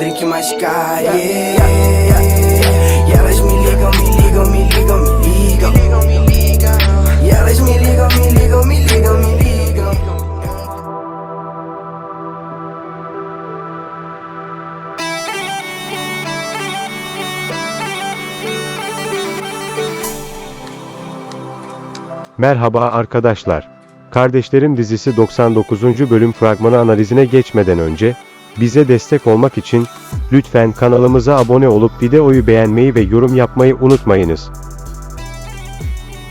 Drink mais calle elas me ligam, me ligam, me ligam, me ligam elas me ligam, me ligam, me ligam, me ligam Merhaba arkadaşlar. Kardeşlerim dizisi 99. bölüm fragmanı analizine geçmeden önce, bize destek olmak için, lütfen kanalımıza abone olup videoyu beğenmeyi ve yorum yapmayı unutmayınız.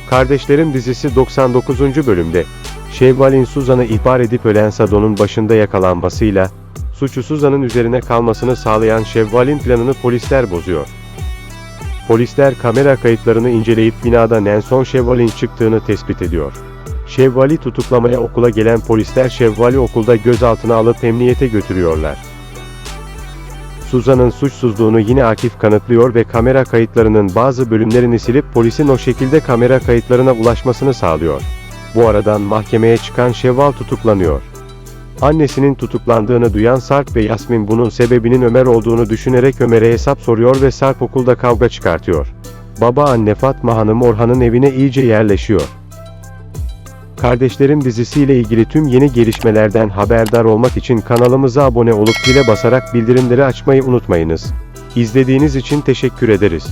Kardeşlerim dizisi 99. bölümde, Şevval'in Suzan'ı ihbar edip ölen Sado'nun başında yakalanmasıyla, suçu Suzan'ın üzerine kalmasını sağlayan Şevval'in planını polisler bozuyor. Polisler kamera kayıtlarını inceleyip binada Nelson Şevval'in çıktığını tespit ediyor. Şevval'i tutuklamaya okula gelen polisler Şevval'i okulda gözaltına alıp emniyete götürüyorlar. Suzan'ın suçsuzluğunu yine Akif kanıtlıyor ve kamera kayıtlarının bazı bölümlerini silip polisin o şekilde kamera kayıtlarına ulaşmasını sağlıyor. Bu aradan mahkemeye çıkan Şevval tutuklanıyor. Annesinin tutuklandığını duyan Sarp ve Yasmin bunun sebebinin Ömer olduğunu düşünerek Ömer'e hesap soruyor ve Sarp okulda kavga çıkartıyor. Baba anne Fatma Hanım Orhan'ın evine iyice yerleşiyor. Kardeşlerim dizisiyle ilgili tüm yeni gelişmelerden haberdar olmak için kanalımıza abone olup zile basarak bildirimleri açmayı unutmayınız. İzlediğiniz için teşekkür ederiz.